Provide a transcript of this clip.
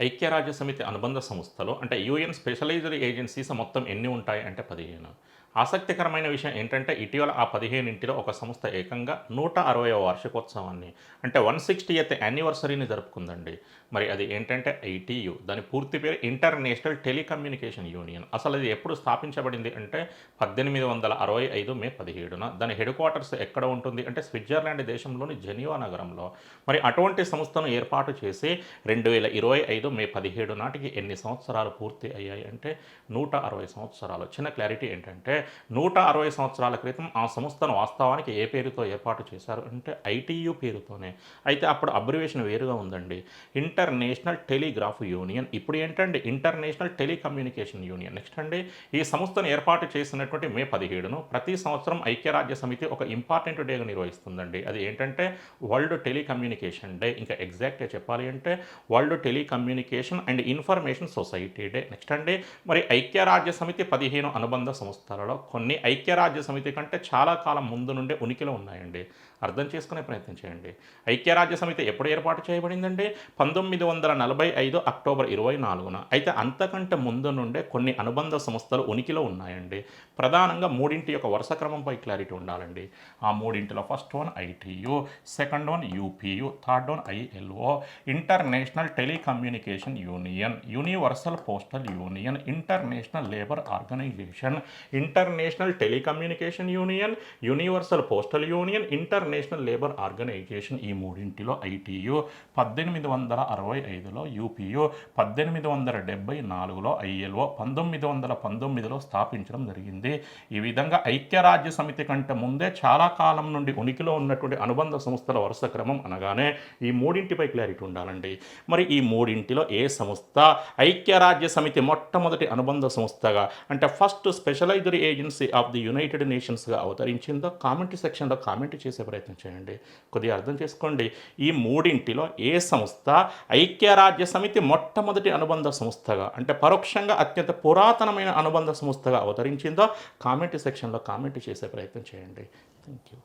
ఐక్యరాజ్య సమితి అనుబంధ సంస్థలు అంటే యూఎన్ స్పెషలైజ్డ్ ఏజెన్సీస్ మొత్తం ఎన్ని ఉంటాయి అంటే పదిహేను. ఆసక్తికరమైన విషయం ఏంటంటే ఇటీవల ఆ పదిహేనింటిలో ఒక సంస్థ ఏకంగా నూట అరవయవ వార్షికోత్సవాన్ని అంటే వన్ సిక్స్టీ ఎయిత్ యానివర్సరీని జరుపుకుందండి. మరి అది ఏంటంటే ఐటీయు దాని పూర్తి పేరు ఇంటర్నేషనల్ టెలికమ్యూనికేషన్ యూనియన్. అసలు అది ఎప్పుడు స్థాపించబడింది అంటే పద్దెనిమిది వందల అరవై ఐదు మే పదిహేడున. దాని హెడ్ క్వార్టర్స్ ఎక్కడ ఉంటుంది అంటే స్విట్జర్లాండ్ దేశంలోని జెనీవా నగరంలో. మరి అటువంటి సంస్థను ఏర్పాటు చేసి రెండు వేల ఇరవై ఐదు మే పదిహేడు నాటికి ఎన్ని సంవత్సరాలు పూర్తి అయ్యాయి అంటే నూట అరవై సంవత్సరాలు. చిన్న క్లారిటీ ఏంటంటే నూట అరవై సంవత్సరాల క్రితం ఆ సంస్థను వాస్తవానికి ఏ పేరుతో ఏర్పాటు చేశారు అంటే ఐటీయు పేరుతోనే. అయితే అప్పుడు అబ్రివేషన్ వేరుగా ఉందండి. International telegraph union. ఇప్పుడు ఏంటంటే ఇంటర్నేషనల్ టెలికమ్యూనికేషన్ యూనియన్. నెక్స్ట్ అండి ఈ సంస్థను ఏర్పాటు చేసినటువంటి మే పదిహేడును ప్రతి సంవత్సరం ఐక్యరాజ్య సమితి ఒక ఇంపార్టెంట్ డేగా నిర్వహిస్తుందండి. అది ఏంటంటే వరల్డ్ టెలికమ్యూనికేషన్ డే. ఇంకా ఎగ్జాక్ట్గా చెప్పాలి అంటే world telecommunication and information society day. Next అండి మరి ఐక్యరాజ్య సమితి పదిహేను అనుబంధ సంస్థలలో కొన్ని ఐక్యరాజ్య సమితి కంటే చాలా కాలం ముందు నుండే ఉనికిలో ఉన్నాయండి. అర్థం చేసుకునే ప్రయత్నం చేయండి. ఐక్యరాజ్య సమితి ఎప్పుడు ఏర్పాటు చేయబడిందండి? పంతొమ్మిది వందల నలభై ఐదు అక్టోబర్ ఇరవై నాలుగున. అయితే అంతకంటే ముందు నుండే కొన్ని అనుబంధ సంస్థలు ఉనికిలో ఉన్నాయండి. ప్రధానంగా మూడింటి యొక్క వరుస క్రమంపై క్లారిటీ ఉండాలండి. ఆ మూడింటిలో first one ITU second one UPU third one ILO international telecommunication union universal postal union international labour organization inter international telecommunication union universal postal union international labour organization ఈ మూడింటిలో ఐటీయు పద్దెనిమిది వందల అరవై ఐదులో యూపీయు పద్దెనిమిది వందల డెబ్బై నాలుగులో ఐఎల్ఓ పంతొమ్మిది వందల పంతొమ్మిదిలో స్థాపించడం జరిగింది. ఈ విధంగా ఐక్యరాజ్య సమితి కంటే ముందే చాలా కాలం నుండి ఉనికిలో ఉన్నటువంటి అనుబంధ సంస్థల వరుస క్రమం అనగానే ఈ మూడింటిపై క్లారిటీ ఉండాలండి. మరి ఈ మూడింటిలో ఏ సంస్థ? ఐక్యరాజ్య సమితి మొట్టమొదటి అనుబంధ సంస్థగా? అంటే first specialized agency of the united నేషన్స్గా అవతరించిందో కామెంట్ సెక్షన్లో కామెంట్ చేసే ప్రయత్నం చేయండి. కొద్దిగా అర్థం చేసుకోండి. ఈ మూడింటిలో ఏ సంస్థ ఐక్యరాజ్య సమితి మొట్టమొదటి అనుబంధ సంస్థగా అంటే పరోక్షంగా అత్యంత పురాతనమైన అనుబంధ సంస్థగా అవతరించిందో కామెంట్ సెక్షన్లో కామెంట్ చేసే ప్రయత్నం చేయండి. Thank you